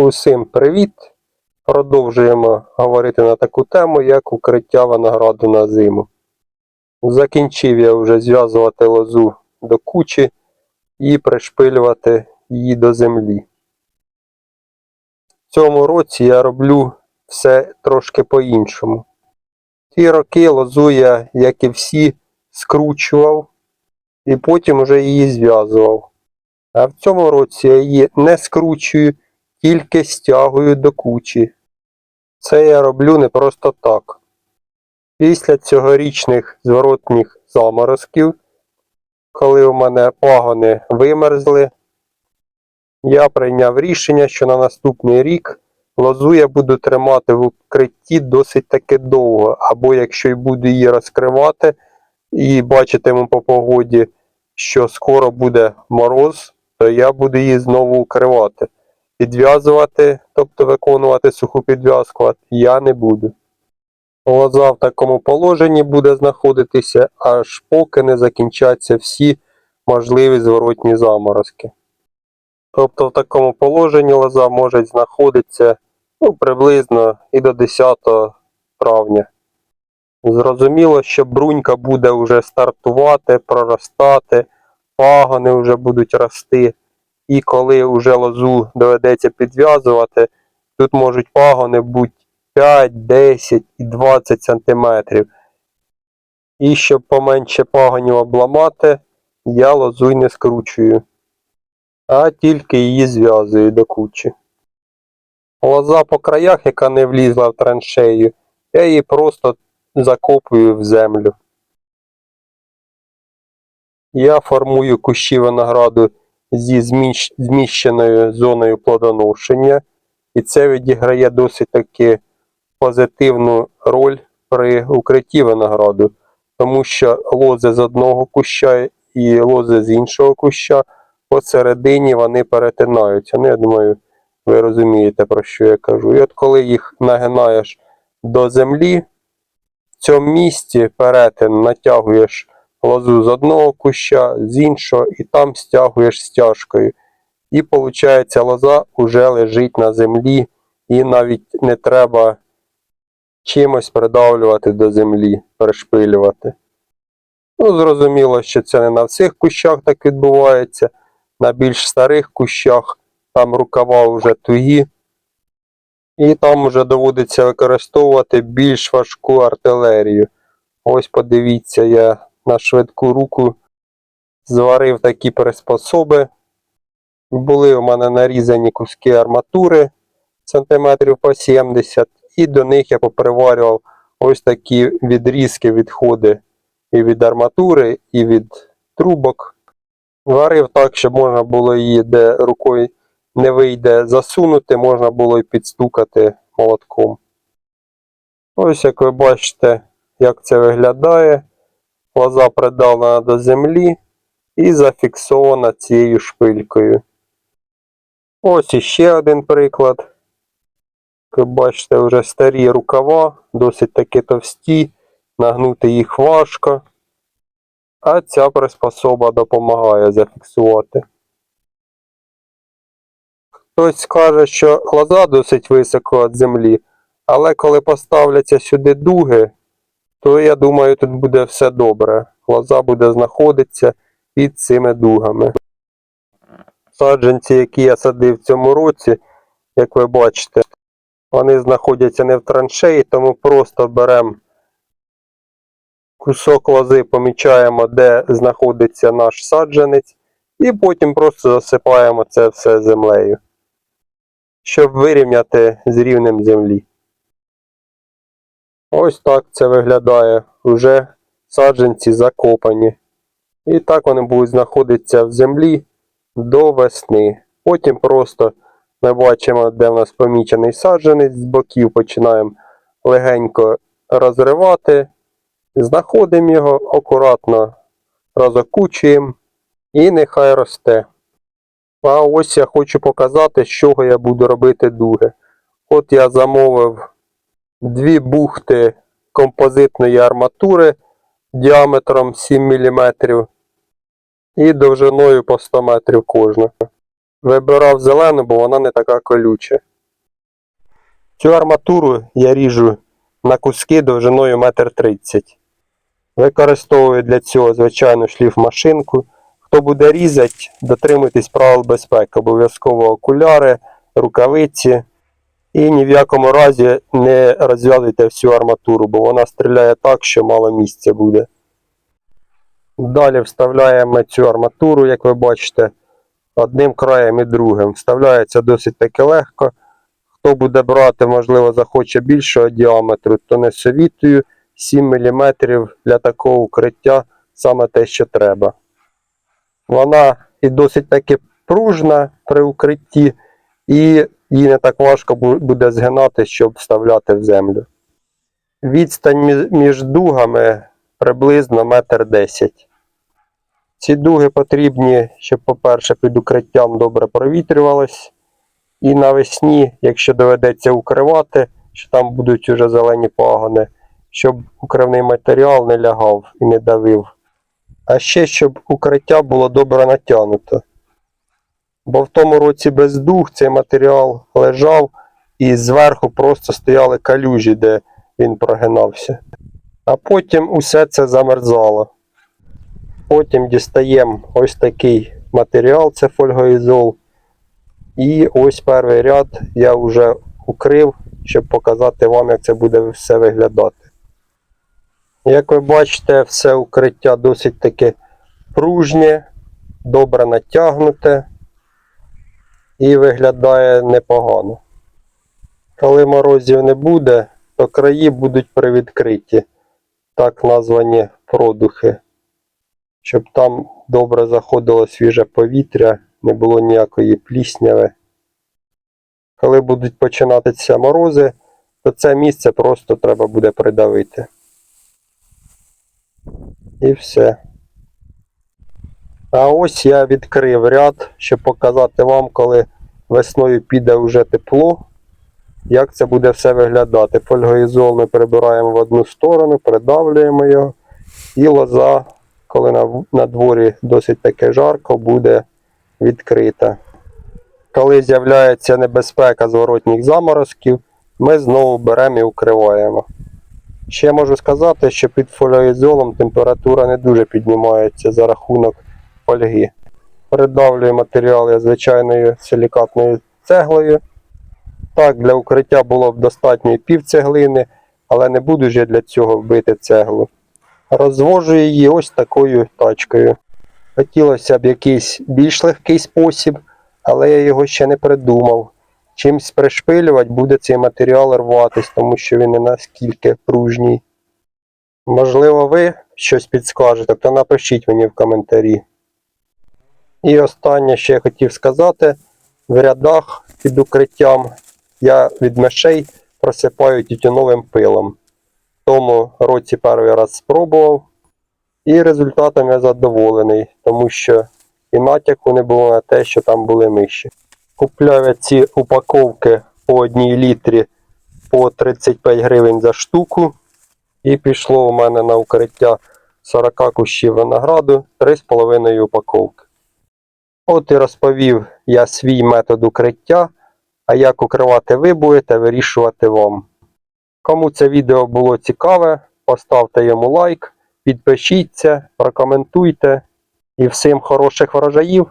Усім привіт! Продовжуємо говорити на таку тему, як укриття винограду на зиму. Закінчив я вже зв'язувати лозу до кучі і пришпилювати її до землі. В цьому році я роблю все трошки по-іншому. Ті роки лозу я, як і всі, скручував і потім вже її зв'язував. А в цьому році я її не скручую, тільки стягую до кучі. Це я роблю не просто так. Після цьогорічних зворотніх заморозків, коли у мене пагони вимерзли, я прийняв рішення, що на наступний рік лозу я буду тримати в укритті досить таки довго, або якщо й буду її розкривати і бачитиму по погоді, що скоро буде мороз, то я буду її знову укривати. Підв'язувати, тобто виконувати суху підв'язку, я не буду. Лоза в такому положенні буде знаходитися, аж поки не закінчаться всі можливі зворотні заморозки. Тобто в такому положенні лоза може знаходитися ну, приблизно і до 10 травня. Зрозуміло, що брунька буде вже стартувати, проростати, пагони вже будуть рости. І коли вже лозу доведеться підв'язувати, тут можуть пагони бути 5, 10 і 20 сантиметрів. І щоб поменше пагонів обламати, я лозу й не скручую, а тільки її зв'язую до кучі. Лоза по краях, яка не влізла в траншею, я її просто закопую в землю. Я формую кущі винограду зі зміщеною зоною плодоношення, і це відіграє досить таки позитивну роль при укритті винограду, тому що лози з одного куща і лози з іншого куща посередині вони перетинаються. Ну, я думаю, ви розумієте, про що я кажу. І от коли їх нагинаєш до землі, в цьому місці перетин натягуєш лозу з одного куща, з іншого, і там стягуєш стяжкою. І виходить, лоза вже лежить на землі, і навіть не треба чимось придавлювати до землі, перешпилювати. Ну, зрозуміло, що це не на всіх кущах так відбувається. На більш старих кущах там рукава вже тугі, і там вже доводиться використовувати більш важку артилерію. Ось подивіться, я на швидку руку зварив такі приспособи. Були у мене нарізані куски арматури сантиметрів по 70, і до них я поприварював ось такі відрізки, відходи і від арматури, і від трубок. Варив так, щоб можна було її, де рукою не вийде засунути, можна було і підстукати молотком. Ось як ви бачите, як це виглядає. Лоза придавлена до землі і зафіксована цією шпилькою. Ось іще один приклад. Ви бачите, вже старі рукава, досить таки товсті, нагнути їх важко. А ця приспособа допомагає зафіксувати. Хтось скаже, що лоза досить високо від землі, але коли поставляться сюди дуги, то я думаю, тут буде все добре. Лоза буде знаходитися під цими дугами. Саджанці, які я садив в цьому році, як ви бачите, вони знаходяться не в траншеї, тому просто беремо кусок лози, помічаємо, де знаходиться наш саджанець, і потім просто засипаємо це все землею, щоб вирівняти з рівнем землі. Ось так це виглядає. Уже саджанці закопані. І так вони будуть знаходитися в землі до весни. Потім просто ми бачимо, де в нас помічений саджанець, з боків починаємо легенько розривати, знаходимо його, акуратно розокучуємо і нехай росте. А ось я хочу показати, з чого я буду робити дуги. От я замовив дві бухти композитної арматури діаметром 7 мм і довжиною по 100 метрів кожна. Вибирав зелену, бо вона не така колюча. Цю арматуру я ріжу на куски довжиною 1,30 м. Використовую для цього звичайну шліфмашинку. Хто буде різати, дотримуйтесь правил безпеки. Обов'язково окуляри, рукавиці. І ні в якому разі не розв'язуйте всю арматуру, бо вона стріляє так, що мало місця буде. Далі вставляємо цю арматуру, як ви бачите, одним краєм і другим. Вставляється досить таки легко. Хто буде брати, можливо, захоче більшого діаметру, то не совітую. 7 мм для такого укриття саме те, що треба. Вона і досить таки пружна при укритті, і її не так важко буде згинати, щоб вставляти в землю. Відстань між дугами приблизно метр десять. Ці дуги потрібні, щоб, по-перше, під укриттям добре провітрювалось. І навесні, якщо доведеться укривати, що там будуть уже зелені пагони, щоб укривний матеріал не лягав і не давив. А ще щоб укриття було добре натягнуто. Бо в тому році без дуг цей матеріал лежав і зверху просто стояли калюжі, де він прогинався. А потім усе це замерзало. Потім дістаємо ось такий матеріал, це фольгоізол. І ось перший ряд я вже укрив, щоб показати вам, як це буде все виглядати. Як ви бачите, все укриття досить таки пружнє, добре натягнуте і виглядає непогано. Коли морозів не буде, то краї будуть привідкриті, так названі продухи, щоб там добре заходило свіже повітря, не було ніякої плісняви. Коли будуть починатися морози, то це місце просто треба буде придавити. І все. А ось я відкрив ряд, щоб показати вам, коли весною піде вже тепло, як це буде все виглядати. Фольгоізол ми прибираємо в одну сторону, придавлюємо його, і лоза, коли на, на дворі досить таке жарко, буде відкрита. Коли з'являється небезпека зворотніх заморозків, ми знову беремо і укриваємо. Ще можу сказати, що під фоліоізолом температура не дуже піднімається за рахунок Придавлюю матеріал я звичайною силікатною цеглою. Так, для укриття було б достатньо і пів цеглини, але не буду ж я для цього вбити цеглу. Розвожу її ось такою тачкою. Хотілося б якийсь більш легкий спосіб, але я його ще не придумав. Чимсь пришпилювати буде цей матеріал рватись, тому що він не наскільки пружній. Можливо, ви щось підскажете, то напишіть мені в коментарі. І останнє, що я хотів сказати, в рядах під укриттям я від мишей просипаю тютюновим пилом. Тому році перший раз спробував, і результатом я задоволений, тому що і натяку не було на те, що там були миші. Купляв я ці упаковки по одній літрі по 35 гривень за штуку. І пішло у мене на укриття 40 кущів винограду 3,5 упаковки. От і розповів я свій метод укриття, а як укривати ви будете, вирішувати вам. Кому це відео було цікаве, поставте йому лайк, підпишіться, прокоментуйте і всім хороших врожаїв!